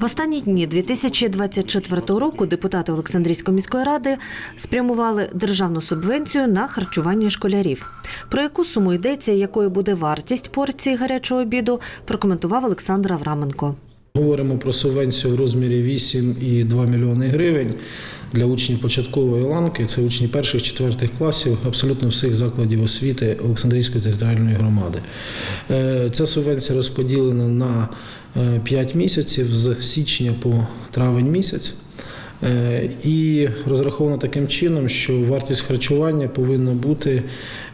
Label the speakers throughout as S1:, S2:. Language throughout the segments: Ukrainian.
S1: В останні дні 2024 року депутати Олександрійської міської ради спрямували державну субвенцію на харчування школярів. Про яку суму йдеться якою буде вартість порції гарячого обіду, прокоментував Олександр Авраменко.
S2: Говоримо про субвенцію в розмірі 8,2 мільйони гривень для учнів початкової ланки. Це учні перших четвертих класів абсолютно всіх закладів освіти Олександрійської територіальної громади. Е, Ця субвенція розподілена на 5 місяців з січня по травень місяць. Е, І розраховано таким чином, що вартість харчування повинна бути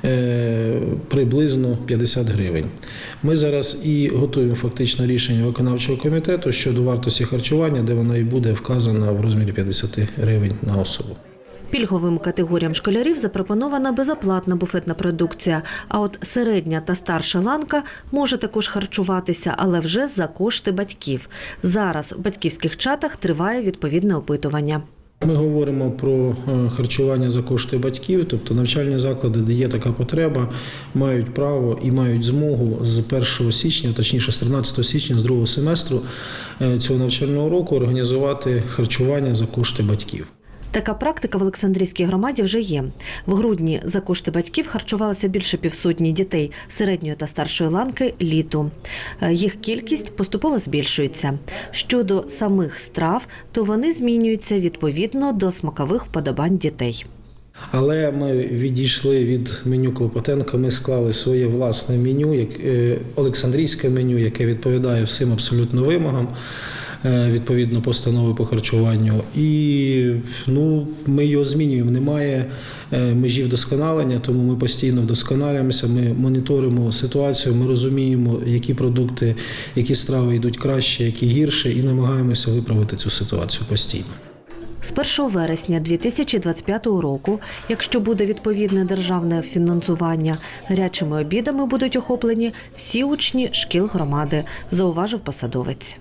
S2: е, приблизно 50 гривень. Ми зараз і готуємо фактично рішення виконавчого комітету щодо вартості харчування, де вона і буде вказана в розмірі 50 гривень на особу.
S1: Пільговим категоріям школярів запропонована безоплатна буфетна продукція. А от середня та старша ланка може також харчуватися, але вже за кошти батьків. Зараз в батьківських чатах триває відповідне опитування.
S2: Ми говоримо про е, харчування за кошти батьків, тобто навчальні заклади, де є така потреба, мають право і мають змогу з 1 січня, точніше з 13 січня, з другого семестру е, цього навчального року організувати харчування за кошти батьків.
S1: Така практика в Олександрійській громаді вже є. В грудні за кошти батьків харчувалося більше півсотні дітей середньої та старшої ланки літу. Е, Їх кількість поступово збільшується. Щодо самих страв, то вони змінюються відповідно до смакових вподобань дітей.
S2: Але ми відійшли від меню Клопотенка. Ми склали своє власне меню, як е, Олександрійське меню, яке відповідає всім абсолютно вимогам. е, Відповідно постанови по харчуванню, і ну ми його змінюємо. Немає е, межі вдосконалення, тому ми постійно вдосконалюємося. Ми моніторимо ситуацію. Ми розуміємо, які продукти, які страви йдуть краще, які гірше, і намагаємося виправити цю ситуацію постійно.
S1: З 1 вересня 2025 року, якщо буде відповідне державне фінансування, гарячими обідами будуть охоплені всі учні шкіл громади, зауважив посадовець.